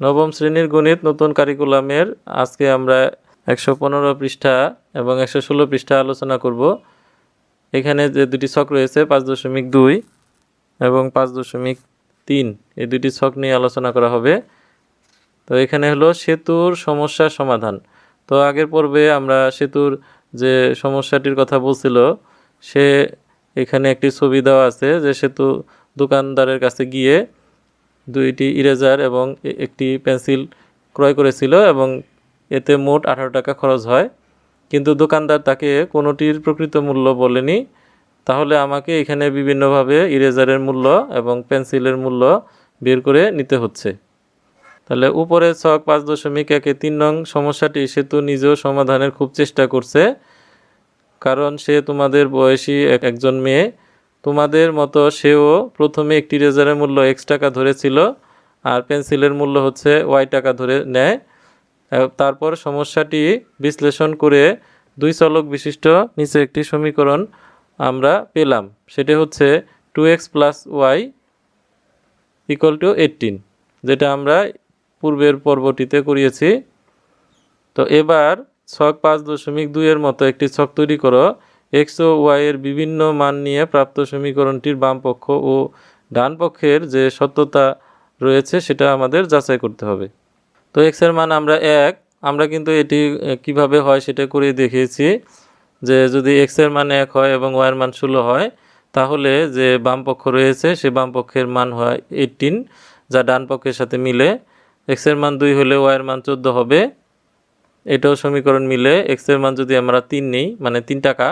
নবম শ্রেণির গণিত নতুন কারিকুলামের আজকে আমরা একশো পনেরো পৃষ্ঠা এবং একশো ষোলো পৃষ্ঠা আলোচনা করব। এখানে যে দুটি ছক রয়েছে, পাঁচ দশমিক দুই এবং পাঁচ দশমিক তিন, এই দুটি ছক নিয়ে আলোচনা করা হবে। তো এখানে হলো সেতুর সমস্যা সমাধান। তো আগের পর্বে আমরা সেতুর যে সমস্যাটির কথা বলছিল, সে এখানে একটি ছবি দেওয়া আছে যে সেতু দোকানদারের কাছে গিয়ে দুইটি ইরেজার এবং একটি পেন্সিল ক্রয় করেছিল এবং এতে মোট আঠারো টাকা খরচ হয়। কিন্তু দোকানদার তাকে কোনোটির প্রকৃত মূল্য বলেনি। তাহলে আমাকে এখানে বিভিন্নভাবে ইরেজারের মূল্য এবং পেন্সিলের মূল্য বের করে নিতে হচ্ছে। তাহলে উপরে ছক পাঁচ দশমিক একে তিন নং সমস্যাটি সেতু নিজেও সমাধানের খুব চেষ্টা করছে। কারণ সে তোমাদের বয়সী এক- একজন মেয়ে। তোমাদের মতো সেও প্রথমে একটি রেজারের মূল্য এক্স টাকা ধরেছিল আর পেন্সিলের মূল্য হচ্ছে ওয়াই টাকা ধরে নেয়। তারপর সমস্যাটি বিশ্লেষণ করে দুই চলক বিশিষ্ট নিচে একটি সমীকরণ আমরা পেলাম। সেটি হচ্ছে two x plus y equal to eighteen যেটা আমরা পূর্বের পর্বটিতে করিয়েছি। তো এবার ছক পাঁচ দশমিক দুইয়ের মতো একটি ছক তৈরি করো। এক্স ও ওয়াইয়ের বিভিন্ন মান নিয়ে প্রাপ্ত সমীকরণটির বাম পক্ষ ও ডান পক্ষের যে সত্যতা রয়েছে সেটা আমাদের যাচাই করতে হবে। তো এক্সের মান আমরা এক। আমরা কিন্তু এটি কীভাবে হয় সেটা করে দেখিয়েছি যে যদি এক্সের মান এক হয় এবং ওয়াই এর মান ষোলো হয়, তাহলে যে বাম পক্ষ রয়েছে সে বাম পক্ষের মান হয় এইটিন, যা ডান পক্ষের সাথে মিলে এক্সের মান দুই হলে ওয়াই এর মান চোদ্দ হবে। এটাও সমীকরণ মিলে এক্সের মান যদি আমরা তিন নিই মানে তিন টাকা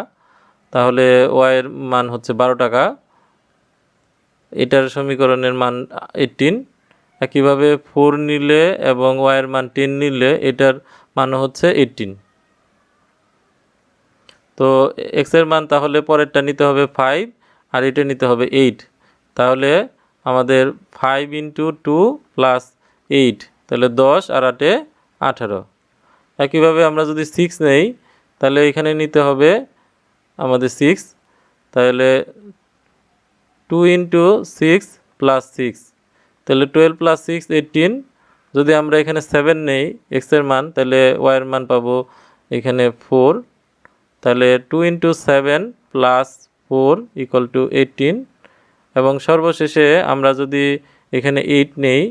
তাহলে ওয়াইয়ের মান হচ্ছে বারো টাকা। এটার সমীকরণের মান এইটিন একইভাবে ফোর নিলে এবং ওয়াইয়ের মান টেন নিলে এটার মান হচ্ছে এইটিন তো এক্সের মান তাহলে পরেরটা নিতে হবে ফাইভ আর এটা নিতে হবে এইট তাহলে আমাদের five into two plus eight তাহলে দশ আর আটে আঠারো। একইভাবে আমরা যদি সিক্স নেই, তাহলে এখানে নিতে হবে আমাদের সিক্স তাহলে two into six plus six তাহলে টুয়েলভ প্লাস সিক্স এইটিন যদি আমরা এখানে সেভেন নেই এক্সের মান, তাহলে ওয়াইয়ের মান পাবো এখানে ফোর তাহলে two into seven plus four equal to eighteen এবং সর্বশেষে আমরা যদি এখানে এইট নেই,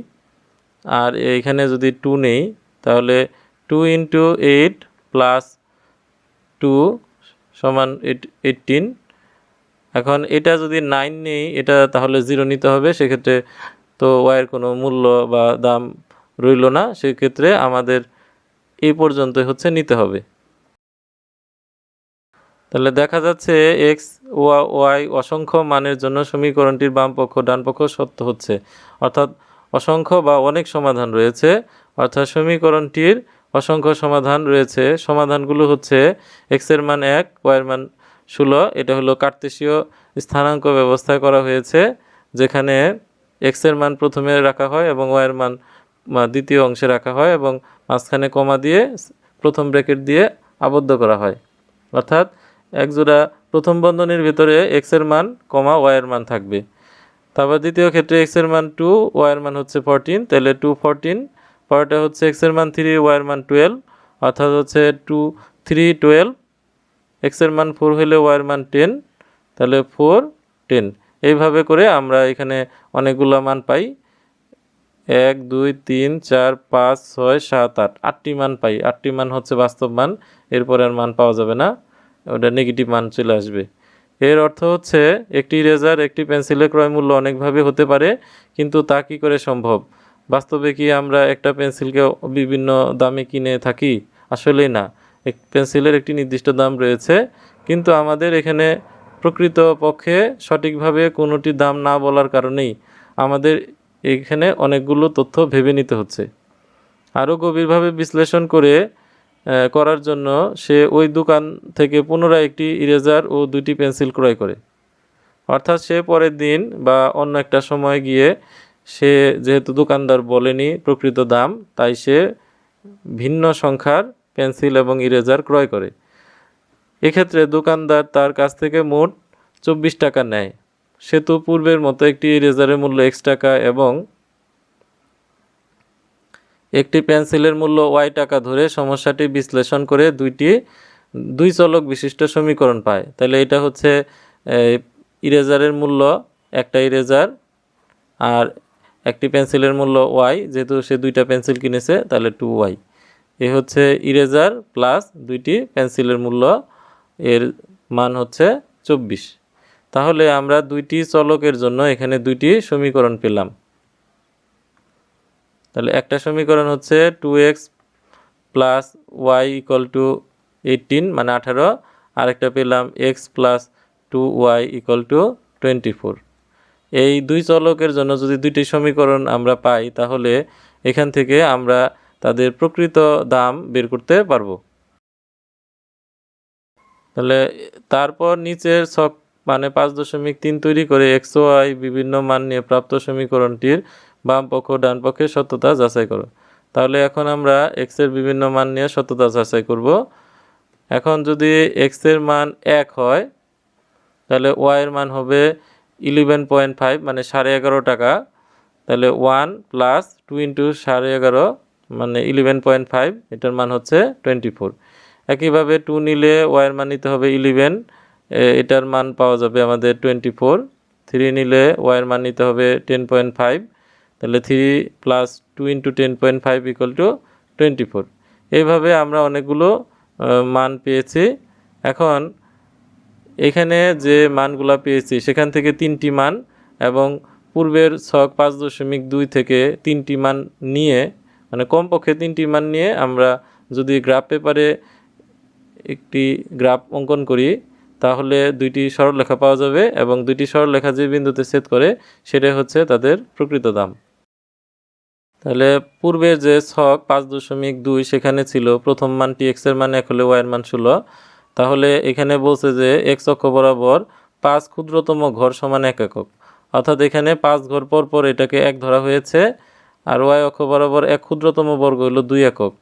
আর এখানে যদি টু নেই, তাহলে two into eight plus two সমান এইটিন এখন এটা যদি নাইন নেই, এটা তাহলে জিরো নিতে হবে। সেক্ষেত্রে তো ওয়াইয়ের কোনো মূল্য বা দাম রইল না। সেক্ষেত্রে আমাদের এই পর্যন্ত হচ্ছে নিতে হবে। তাহলে দেখা যাচ্ছে এক্স ওয়াই অসংখ্য মানের জন্য সমীকরণটির বাম পক্ষ, ডান পক্ষ সত্য হচ্ছে। অর্থাৎ অসংখ্য বা অনেক সমাধান রয়েছে। অর্থাৎ সমীকরণটির অসংখ্য সমাধান রয়েছে। সমাধানগুলো হচ্ছে এক্সের মান এক ওয়াইয়ের মান ষোলো। এটা হলো কার্তেশীয় স্থানাঙ্ক ব্যবস্থা করা হয়েছে, যেখানে এক্সের মান প্রথমে রাখা হয় এবং ওয়াইয়ের মান দ্বিতীয় অংশে রাখা হয় এবং মাঝখানে কমা দিয়ে প্রথম ব্র্যাকেট দিয়ে আবদ্ধ করা হয়। অর্থাৎ এক জোড়া প্রথম বন্ধনীর ভিতরে এক্সের মান, কমা ওয়াইয়ের মান থাকবে। তারপর দ্বিতীয় ক্ষেত্রে এক্সের মান টু ওয়াইয়ের মান হচ্ছে ফোরটিন তাহলে টু ফোরটিন পরেরটা হচ্ছে এক্সের মান থ্রি ওয়াইয়ের মান টুয়েলভ অর্থাৎ হচ্ছে টু থ্রি টুয়েলভ এক্সের মান ফোর হলে ওয়াইয়ের মান টেন তাহলে ফোর টেন এইভাবে করে আমরা এখানে অনেকগুলো মান পাই। এক, দুই, তিন, চার, পাঁচ, ছয়, সাত, আট। আটটি মান পাই। আটটি মান হচ্ছে বাস্তব মান এরপরে আর মান পাওয়া যাবে না। ওটা নেগেটিভ মান চলে আসবে। এর অর্থ হচ্ছে, একটি রেজার একটি পেন্সিলের ক্রয় মূল্য অনেকভাবে হতে পারে, কিন্তু তা কী করে সম্ভব? বাস্তবে কি আমরা একটা পেন্সিলকে বিভিন্ন দামে কিনে থাকি? আসলেই না। এক পেন্সিলের একটি নির্দিষ্ট দাম রয়েছে, কিন্তু আমাদের এখানে প্রকৃত পক্ষে সঠিকভাবে কোনোটি দাম না বলার কারণেই আমাদের এখানে অনেকগুলো তথ্য ভেবে নিতে হচ্ছে। আরও গভীরভাবে বিশ্লেষণ করে করার জন্য সে ওই দোকান থেকে পুনরায় একটি ইরেজার ও দুটি পেন্সিল ক্রয় করে। অর্থাৎ সে পরের দিন বা অন্য একটা সময় গিয়ে সে যেহেতু দোকানদার বলেনি প্রকৃত দাম, তাই সে ভিন্ন সংখ্যার পেন্সিল এবং ইরেজার ক্রয় করে। এক্ষেত্রে দোকানদার তার কাছ থেকে মোট চব্বিশ টাকা নেয়। সে তো পূর্বের মতো একটি ইরেজারের মূল্য এক্স টাকা এবং একটি পেন্সিলের মূল্য ওয়াই টাকা ধরে সমস্যাটি বিশ্লেষণ করে দুইটি, দুই চলক বিশিষ্ট সমীকরণ পায়। তাহলে এটা হচ্ছে ইরেজারের মূল্য একটা ইরেজার আর একটি পেন্সিলের মূল্য ওয়াই যেহেতু সে দুইটা পেন্সিল কিনেছে, তাহলে টু ওয়াই এ হচ্ছে ইরেজার প্লাস দুইটি পেন্সিলের মূল্য, এর মান হচ্ছে চব্বিশ। তাহলে আমরা দুইটি চলকের জন্য এখানে দুইটি সমীকরণ পেলাম। তাহলে একটা সমীকরণ হচ্ছে two x plus y equal to eighteen মানে আঠারো। আরেকটা পেলাম x plus two y equal to twenty four এই দুই চলকের জন্য যদি দুইটি সমীকরণ আমরা পাই, তাহলে এখান থেকে আমরা তাদের প্রকৃত দাম বের করতে পারব। তাহলে তারপর নিচের ছক মানে পাঁচ দশমিক তিন তৈরি করে এক্স ওয়াই বিভিন্ন মান নিয়ে প্রাপ্ত সমীকরণটির বাম পক্ষ ডান পক্ষের সত্যতা যাচাই করো। তাহলে এখন আমরা এক্সের বিভিন্ন মান নিয়ে সত্যতা যাচাই করব। এখন যদি এক্সের মান এক হয়, তাহলে ওয়াইয়ের মান হবে ইলেভেন পয়েন্ট ফাইভ মানে সাড়ে এগারো টাকা। তাহলে ওয়ান প্লাস টু ইন্টু সাড়ে এগারো মানে ইলেভেন পয়েন্ট ফাইভ, এটার মান হচ্ছে টোয়েন্টি ফোর। একইভাবে টু নিলে ওয়াইয়ের মান নিতে হবে ইলেভেন এটার মান পাওয়া যাবে আমাদের টোয়েন্টি ফোর। থ্রি নিলে ওয়াইয়ের মান নিতে হবে টেন পয়েন্ট ফাইভ, তাহলে three plus two into ten point five equal to twenty four. এইভাবে আমরা অনেকগুলো মান পেয়েছি। এখন এখানে যে মানগুলা পেয়েছি, সেখান থেকে তিনটি মান এবং পূর্বের ছক পাঁচ দশমিক দুই থেকে তিনটি মান নিয়ে মানে কমপক্ষে তিনটি মান নিয়ে আমরা যদি গ্রাফ পেপারে একটি গ্রাফ অঙ্কন করি, তাহলে দুইটি সরলরেখা পাওয়া যাবে এবং দুইটি সরলরেখা যে বিন্দুতে ছেদ করে সেটাই হচ্ছে তাদের প্রকৃত দাম। তাহলে পূর্বের যে ছক পাঁচ দশমিক দুই, সেখানে ছিল প্রথম মানটি এক্সের মান এক হলে ওয়াইয়ের মান ষোলো তাহলে এখানে বলছে যে এক্স অক্ষ বরাবর পাঁচ ক্ষুদ্রতম ঘর সমান এক একক। অর্থাৎ এখানে পাঁচ ঘর পর পর এটাকে এক ধরা হয়েছে, আর ওয়াই অক্ষ বরাবর এক ক্ষুদ্রতম বর্গ হলো দুই একক।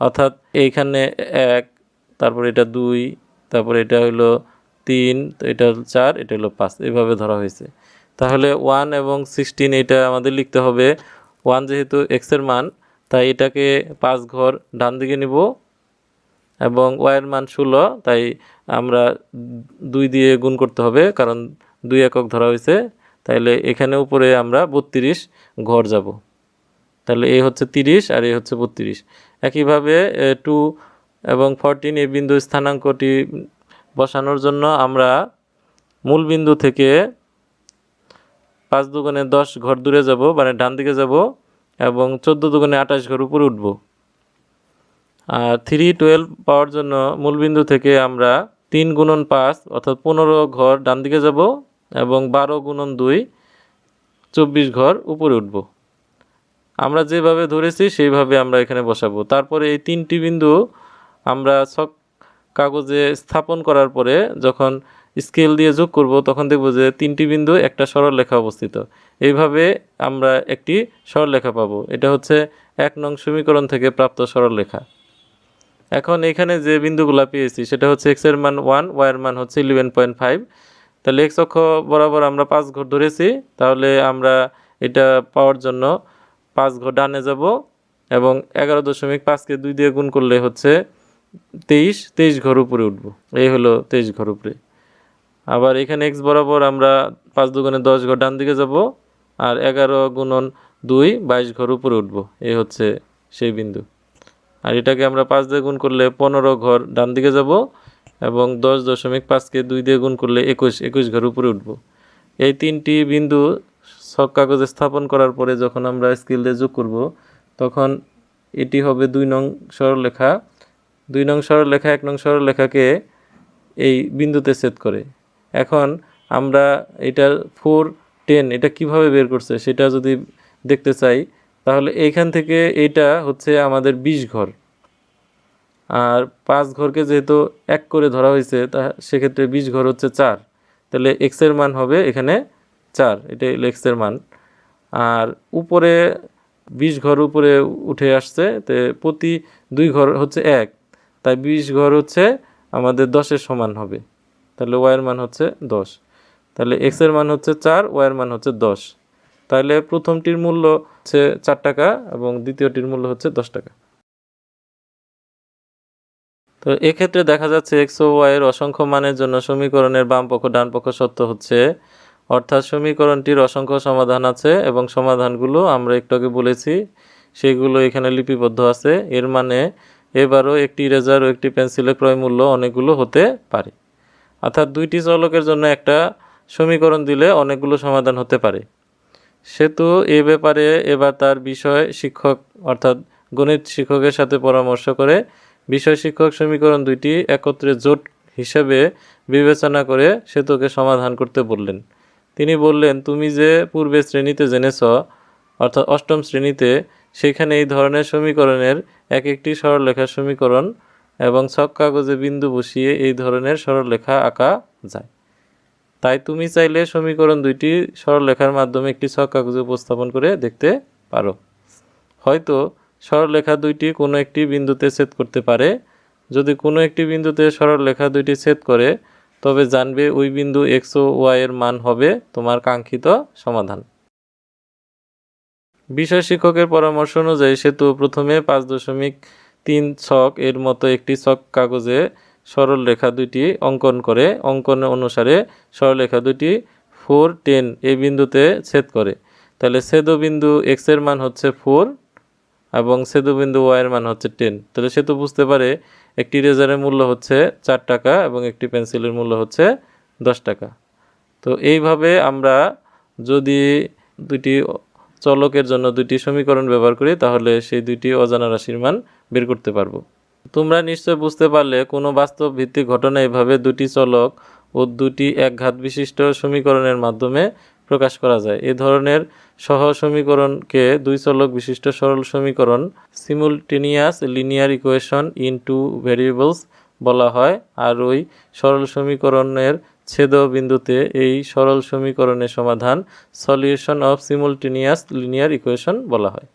অর্থাৎ এইখানে এক, তারপর এটা দুই, তারপর এটা হলো তিন এটা হলো চার, এটা হলো পাঁচ, এভাবে ধরা হয়েছে। তাহলে ওয়ান এবং সিক্সটিন এটা আমাদের লিখতে হবে, ওয়ান যেহেতু এক্সের মান, তাই এটাকে পাঁচ ঘর ডান দিকে নিব এবং ওয়াইয়ের মান ষোলো, তাই আমরা দুই দিয়ে গুণ করতে হবে, কারণ দুই একক ধরা হয়েছে। তাইলে এখানে উপরে আমরা বত্রিশ ঘর যাব। তাহলে এ হচ্ছে তিরিশ আর এ হচ্ছে বত্রিশ। একইভাবে টু এবং ফরটিন এই বিন্দু স্থানাঙ্কটি বসানোর জন্য আমরা মূল বিন্দু থেকে পাঁচ দুগুণে দশ ঘর দূরে যাব মানে ডান দিকে যাব, এবং চোদ্দ দুগুণে আঠাশ ঘর উপরে উঠব। আর থ্রি টুয়েলভ পাওয়ার জন্য মূলবিন্দু থেকে আমরা তিন গুণন পাঁচ অর্থাৎ পনেরো ঘর ডান দিকে যাব এবং বারো গুণন দুই চব্বিশ ঘর উপরে উঠব। আমরা যেভাবে ধরেছি সেইভাবে আমরা এখানে বসাবো। তারপরে এই তিনটি বিন্দু আমরা ছক কাগজে স্থাপন করার পরে যখন স্কেল দিয়ে যোগ করব, তখন দেখব যে তিনটি বিন্দু একটা সরলরেখা অবস্থিত। এইভাবে আমরা একটি সরলরেখা পাবো। এটা হচ্ছে এক নং সমীকরণ থেকে প্রাপ্ত সরলরেখা এখন এখানে যে বিন্দুগুলো পেয়েছি, সেটা হচ্ছে এক্সের মান ওয়ান ওয়াইয়ের মান হচ্ছে ইলেভেন পয়েন্ট ফাইভ তাহলে এক্স অক্ষ বরাবর আমরা পাঁচ ঘর ধরেছি, তাহলে আমরা এটা পাওয়ার জন্য পাঁচ ঘর ডানে যাব এবং এগারো দশমিক পাঁচকে দুই দিয়ে গুণ করলে হচ্ছে তেইশ তেইশ ঘর উপরে উঠব। এই হলো তেইশ ঘর উপরে। আবার এখানে এক্স বরাবর আমরা পাঁচ দুগুণে দশ ঘর ডান দিকে যাব আর এগারো গুণন দুই, বাইশ ঘর উপরে উঠব। এই হচ্ছে সেই বিন্দু। আর এটাকে আমরা পাঁচ দিয়ে গুণ করলে পনেরো ঘর ডান দিকে যাব এবং দশ দশমিক পাঁচকে দুই দিয়ে গুণ করলে একুশ একুশ ঘর উপরে উঠব। এই তিনটি বিন্দু ছক কাগজে স্থাপন করার পরে যখন আমরা স্কেল দিয়ে যোগ করব, তখন এটি হবে দুই নং সরলরেখা। দুই নং সরলরেখা, এক নং সরলরেখাকে এই বিন্দুতে ছেদ করে। এখন আমরা এটা ফোর টেন এটা কীভাবে বের করছে সেটা যদি দেখতে চাই তাহলে এইখান থেকে এইটা হচ্ছে আমাদের বিশ ঘর। আর পাঁচ ঘরকে যেহেতু এক করে ধরা হয়েছে, তা সেক্ষেত্রে বিশ ঘর হচ্ছে চার। তাহলে এক্সের মান হবে এখানে চার হলো এক্সের মান। আর উপরে বিশ ঘর উপরে উঠে আসছে, তো প্রতি দুই ঘর হচ্ছে এক। তাই বিশ ঘর হচ্ছে আমাদের দশের সমান হবে। তাহলে ওয়াইয়ের মান হচ্ছে দশ। তাহলে এক্সের মান হচ্ছে চার ওয়াইয়ের মান হচ্ছে দশ। তাহলে প্রথমটির মূল্য হচ্ছে চার টাকা এবং দ্বিতীয়টির মূল্য হচ্ছে দশ টাকা। তো এক্ষেত্রে দেখা যাচ্ছে এক্স ও ওয়াই এর অসংখ্য মানের জন্য সমীকরণের বাম পক্ষ, ডান পক্ষ সত্য হচ্ছে। অর্থাৎ সমীকরণটির অসংখ্য সমাধান আছে এবং সমাধানগুলো আমরা একটু আগে বলেছি, সেগুলো এখানে লিপিবদ্ধ আছে। এর মানে এবারও একটি ইরেজার ও একটি পেন্সিলের ক্রয় মূল্য অনেকগুলো হতে পারে। অর্থাৎ দুইটি চলকের জন্য একটা সমীকরণ দিলে অনেকগুলো সমাধান হতে পারে। সেতু এ ব্যাপারে এবার তার বিষয় শিক্ষক, অর্থাৎ গণিত শিক্ষকের সাথে পরামর্শ করে বিষয় শিক্ষক সমীকরণ দুইটি একত্রে জোট হিসেবে বিবেচনা করে সেতুকে সমাধান করতে বললেন। তিনি বললেন, তুমি যে পূর্বে শ্রেণীতে জেনেছ, অর্থাৎ অষ্টম শ্রেণীতে, সেখানে এই ধরনের সমীকরণের এক একটি সরলরেখার সমীকরণ এবং ছক কাগজে বিন্দু বসিয়ে এই ধরনের সরলরেখা আঁকা যায়। তাই তুমি চাইলে সমীকরণ দুইটি সরলরেখার মাধ্যমে একটি ছক কাগজে উপস্থাপন করে দেখতে পারো। হয়তো সরলরেখা দুইটি কোনো একটি বিন্দুতে ছেদ করতে পারে। যদি কোনো একটি বিন্দুতে সরলরেখা দুইটি ছেদ করে, তবে জানবে ওই বিন্দু এক্স ও ওয়াই এর মান হবে তোমার কাঙ্ক্ষিত সমাধান। বিষয় শিক্ষকের পরামর্শ অনুযায়ী সেতু প্রথমে পাঁচ দশমিক তিন ছক এর মতো একটি ছক কাগজে সরল রেখা দুইটি অঙ্কন করে অঙ্কন অনুসারে সরলরেখা দুইটি ফোর টেন এই বিন্দুতে ছেদ করে। তাহলে ছেদবিন্দু এক্সের মান হচ্ছে ফোর এবং ছেদবিন্দু ওয়াই এর মান হচ্ছে টেন তাহলে সেতু বুঝতে পারে একটি রেজারের মূল্য হচ্ছে চার টাকা এবং একটি পেন্সিলের মূল্য হচ্ছে দশ টাকা। তো এইভাবে আমরা যদি দুটি চলকের জন্য দুটি সমীকরণ ব্যবহার করি, তাহলে সেই দুটি অজানা রাশির মান বের করতে পারব। তোমরা নিশ্চয় বুঝতে পারলে, কোনো বাস্তব ভিত্তিক ঘটনা এভাবে দুটি চলক ও দুটি একঘাত বিশিষ্ট সমীকরণের মাধ্যমে প্রকাশ করা যায়। এ ধরনের সহ সমীকরণকে দুই চলক বিশিষ্ট সরল সমীকরণ simultaneous linear equation in two variables বলা হয়, আর ওই সরল সমীকরণের ছেদ বিন্দুতে এই সরল সমীকরণের সমাধান solution of simultaneous linear equation বলা হয়।